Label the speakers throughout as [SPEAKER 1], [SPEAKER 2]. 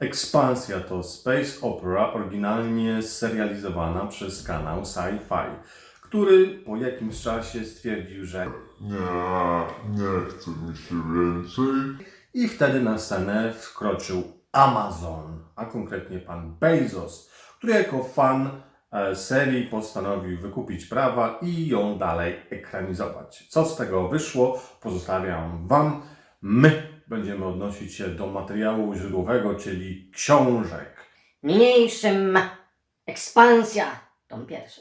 [SPEAKER 1] Ekspansja to space opera oryginalnie serializowana przez kanał Sci-Fi, który po jakimś czasie stwierdził, że
[SPEAKER 2] Nie, nie chce mi się więcej.
[SPEAKER 1] i wtedy na scenę wkroczył Amazon, a konkretnie pan Bezos, który jako fan e, serii postanowił wykupić prawa i ją dalej ekranizować. Co z tego wyszło, pozostawiam Wam. My będziemy odnosić się do materiału źródłowego, czyli książek.
[SPEAKER 3] Niniejszym ekspansja, tom pierwszy.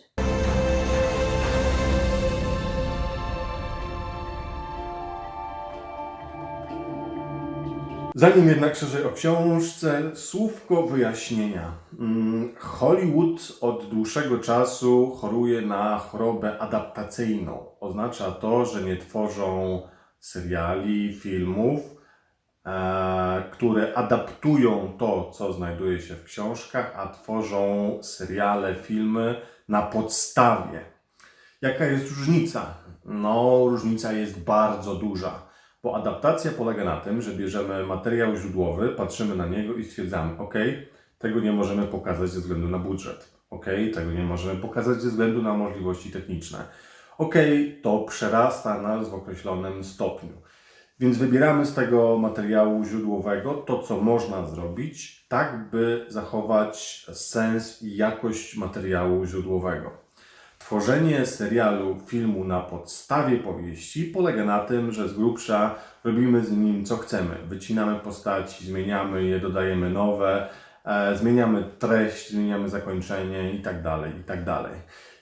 [SPEAKER 1] Zanim jednak szerzej o książce, słówko wyjaśnienia. Mm, Hollywood od dłuższego czasu choruje na chorobę adaptacyjną. Oznacza to, że nie tworzą seriali, filmów, które adaptują to, co znajduje się w książkach, a tworzą seriale, filmy na podstawie. Jaka jest różnica? No, różnica jest bardzo duża. Bo adaptacja polega na tym, że bierzemy materiał źródłowy, patrzymy na niego i stwierdzamy, ok, tego nie możemy pokazać ze względu na budżet, ok, tego nie możemy pokazać ze względu na możliwości techniczne, ok, to przerasta nas w określonym stopniu. Więc wybieramy z tego materiału źródłowego to, co można zrobić, tak by zachować sens i jakość materiału źródłowego. Tworzenie serialu, filmu na podstawie powieści polega na tym, że z grubsza robimy z nim co chcemy. Wycinamy postaci, zmieniamy je, dodajemy nowe, e, zmieniamy treść, zmieniamy zakończenie i tak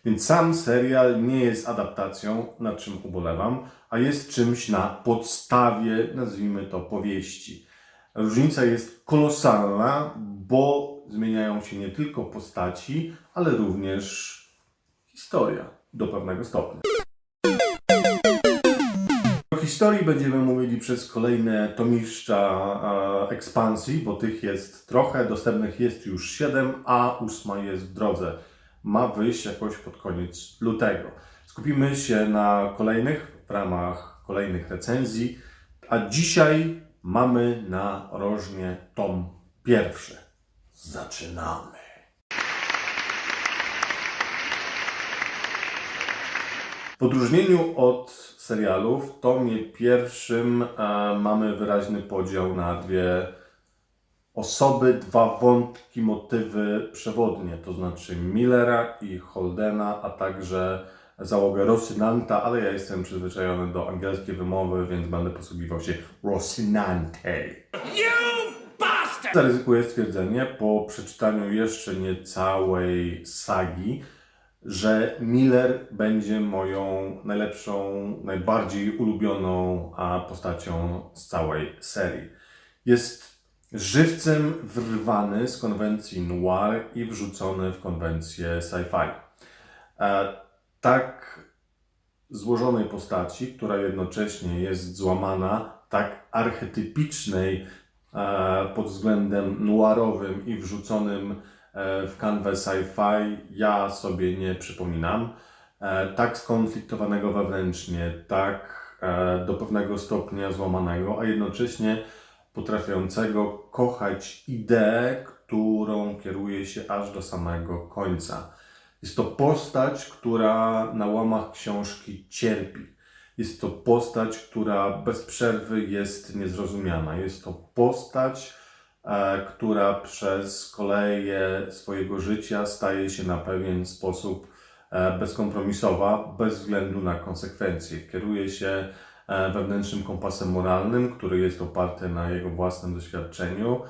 [SPEAKER 1] Więc sam serial nie jest adaptacją, nad czym ubolewam, a jest czymś na podstawie, nazwijmy to, powieści. Różnica jest kolosalna, bo zmieniają się nie tylko postaci, ale również historia do pewnego stopnia. O historii będziemy mówili przez kolejne tomiszcza e, ekspansji, bo tych jest trochę, dostępnych jest już 7, a ósma jest w drodze. Ma wyjść jakoś pod koniec lutego. Skupimy się na kolejnych w ramach kolejnych recenzji, a dzisiaj mamy na rożnie tom pierwszy. Zaczynamy. W odróżnieniu od serialów, w tomie pierwszym e, mamy wyraźny podział na dwie osoby, dwa wątki, motywy przewodnie, to znaczy Millera i Holdena, a także załogę Rosinanta, ale ja jestem przyzwyczajony do angielskiej wymowy, więc będę posługiwał się Rosinante. Zaryzykuję stwierdzenie po przeczytaniu jeszcze nie całej sagi, że Miller będzie moją najlepszą, najbardziej ulubioną postacią z całej serii. Jest żywcem wyrwany z konwencji noir i wrzucony w konwencję sci-fi. E, tak złożonej postaci, która jednocześnie jest złamana, tak archetypicznej e, pod względem noirowym i wrzuconym e, w kanwę sci-fi, ja sobie nie przypominam. Tak skonfliktowanego wewnętrznie, tak do pewnego stopnia złamanego, a jednocześnie potrafiącego kochać ideę, którą kieruje się aż do samego końca. Jest to postać, która na łamach książki cierpi. Jest to postać, która bez przerwy jest niezrozumiana. Jest to postać, e, która przez koleje swojego życia staje się na pewien sposób e, bezkompromisowa, bez względu na konsekwencje. Kieruje się wewnętrznym kompasem moralnym, który jest oparty na jego własnym doświadczeniu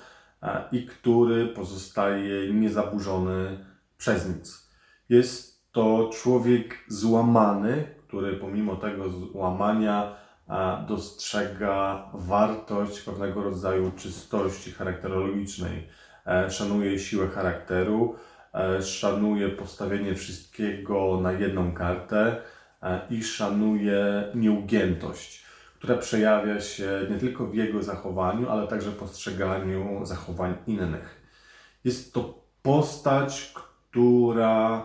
[SPEAKER 1] e, i który pozostaje niezaburzony przez nic. Jest to człowiek złamany, który pomimo tego złamania a, dostrzega wartość pewnego rodzaju czystości charakterologicznej. E, Szanuje siłę charakteru, e, szanuje postawienie wszystkiego na jedną kartę e, i szanuje nieugiętość, która przejawia się nie tylko w jego zachowaniu, ale także postrzeganiu zachowań innych. Jest to postać, która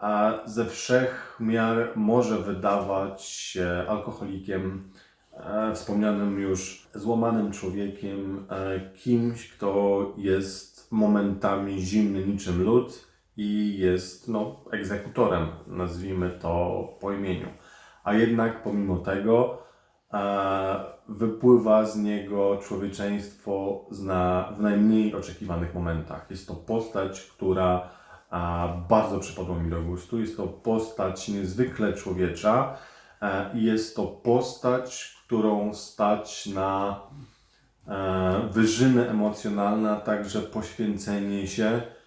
[SPEAKER 1] a ze wszech miar może wydawać się alkoholikiem, e, wspomnianym już złamanym człowiekiem, e, kimś, kto jest momentami zimny niczym lód i jest no, egzekutorem, nazwijmy to po imieniu. A jednak pomimo tego e, wypływa z niego człowieczeństwo zna, w najmniej oczekiwanych momentach. Jest to postać, która a, bardzo przypadła mi do gustu. Jest to postać niezwykle człowiecza e, i jest to postać, którą stać na e, wyżyny emocjonalne, a także poświęcenie się, e,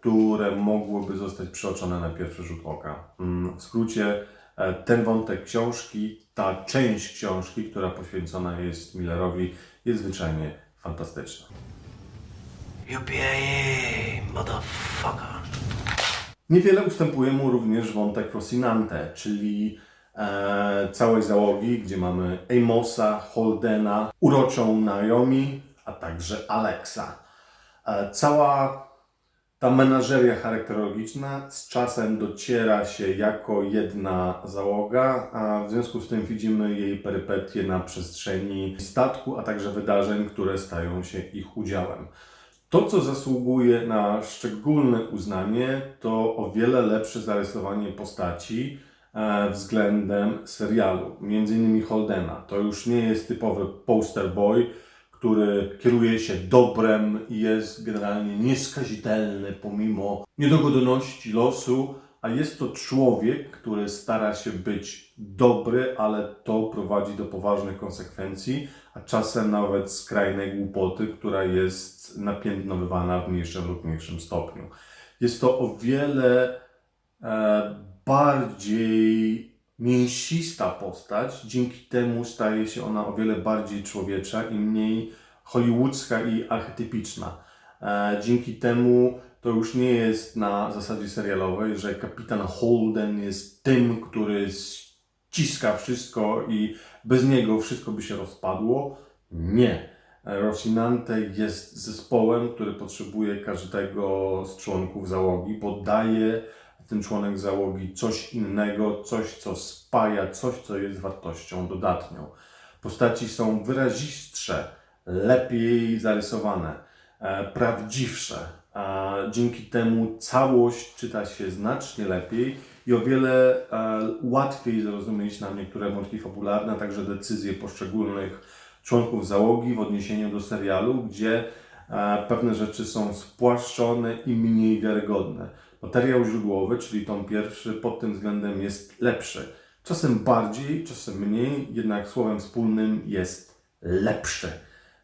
[SPEAKER 1] które mogłoby zostać przeoczone na pierwszy rzut oka. Mm, W skrócie, e, ten wątek książki, ta część książki, która poświęcona jest Millerowi, jest zwyczajnie fantastyczna.
[SPEAKER 4] UPIA, motherfucker.
[SPEAKER 1] Niewiele ustępuje mu również wątek Rocinante, czyli e, całej załogi, gdzie mamy Amosa, Holdena, uroczą Naomi, a także Alexa. E, cała ta menażeria charakterologiczna z czasem dociera się jako jedna załoga, a w związku z tym widzimy jej perypetie na przestrzeni statku, a także wydarzeń, które stają się ich udziałem. To, co zasługuje na szczególne uznanie, to o wiele lepsze zarysowanie postaci e, względem serialu. Między innymi Holdena. To już nie jest typowy poster boy, który kieruje się dobrem i jest generalnie nieskazitelny pomimo niedogodności losu, a jest to człowiek, który stara się być dobry, ale to prowadzi do poważnych konsekwencji, a czasem nawet skrajnej głupoty, która jest napiętnowywana w mniejszym lub większym stopniu. Jest to o wiele e, bardziej mięsista postać, dzięki temu staje się ona o wiele bardziej człowiecza i mniej hollywoodzka i archetypiczna. E, dzięki temu to już nie jest na zasadzie serialowej, że kapitan Holden jest tym, który ściska wszystko i bez niego wszystko by się rozpadło. Nie. Rocinante jest zespołem, który potrzebuje każdego z członków załogi, bo daje ten członek załogi coś innego, coś co spaja, coś co jest wartością dodatnią. Postaci są wyrazistsze, lepiej zarysowane, e, prawdziwsze. A dzięki temu całość czyta się znacznie lepiej i o wiele e, łatwiej zrozumieć nam niektóre wątki fabularne, a także decyzje poszczególnych członków załogi w odniesieniu do serialu, gdzie e, pewne rzeczy są spłaszczone i mniej wiarygodne. Materiał źródłowy, czyli tom pierwszy, pod tym względem jest lepszy. Czasem bardziej, czasem mniej, jednak słowem wspólnym jest lepszy.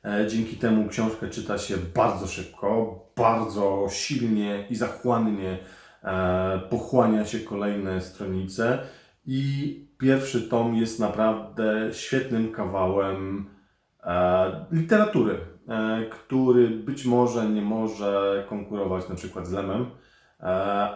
[SPEAKER 1] E, Dzięki temu książkę czyta się bardzo szybko, bardzo silnie i zachłannie e, pochłania się kolejne stronice i pierwszy tom jest naprawdę świetnym kawałem e, literatury, który być może nie może konkurować na przykład z Lemem,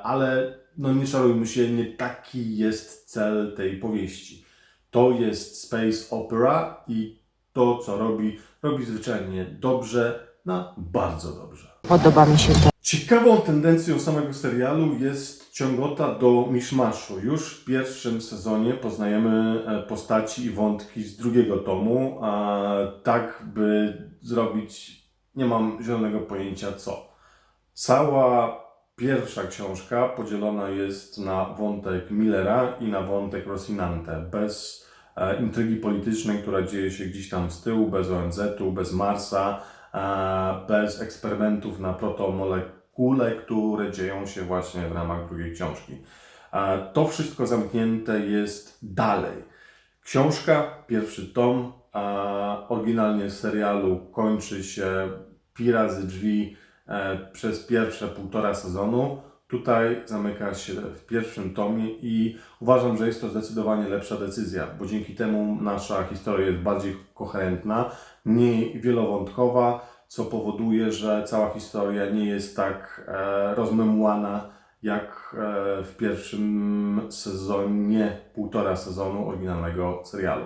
[SPEAKER 1] ale no nie szarujmy się, nie taki jest cel tej powieści. To jest space opera i to, co robi, robi zwyczajnie dobrze, no bardzo dobrze.
[SPEAKER 5] Podoba mi się to.
[SPEAKER 1] Ciekawą tendencją samego serialu jest ciągota do miszmaszu. Już w pierwszym sezonie poznajemy e, postaci i wątki z drugiego tomu, a tak by zrobić nie mam zielonego pojęcia co. Cała pierwsza książka podzielona jest na wątek Millera i na wątek Rocinante. Bez e, intrygi politycznej, która dzieje się gdzieś tam z tyłu, bez ONZ-u, bez Marsa, e, bez eksperymentów na protomolekule, które dzieją się właśnie w ramach drugiej książki. E, To wszystko zamknięte jest dalej. Książka, pierwszy tom, a oryginalnie w serialu kończy się pi razy drzwi e, przez pierwsze półtora sezonu. Tutaj zamyka się w pierwszym tomie i uważam, że jest to zdecydowanie lepsza decyzja, bo dzięki temu nasza historia jest bardziej koherentna, mniej wielowątkowa, co powoduje, że cała historia nie jest tak e, rozmemłana jak e, w pierwszym sezonie, półtora sezonu oryginalnego serialu.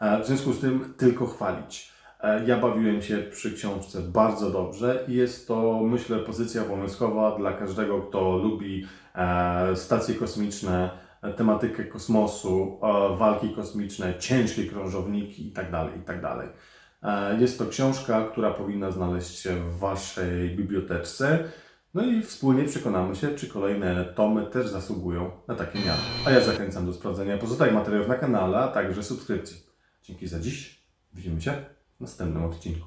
[SPEAKER 1] E, W związku z tym tylko chwalić. E, Ja bawiłem się przy książce bardzo dobrze i jest to, myślę, pozycja obowiązkowa dla każdego, kto lubi e, stacje kosmiczne, e, tematykę kosmosu, walki kosmiczne, ciężkie krążowniki itd. itd. E, Jest to książka, która powinna znaleźć się w Waszej biblioteczce. No i wspólnie przekonamy się, czy kolejne tomy też zasługują na takie miano. A ja zachęcam do sprawdzenia pozostałych materiałów na kanale, a także subskrypcji. Dzięki za dziś. Widzimy się następnym odcinku.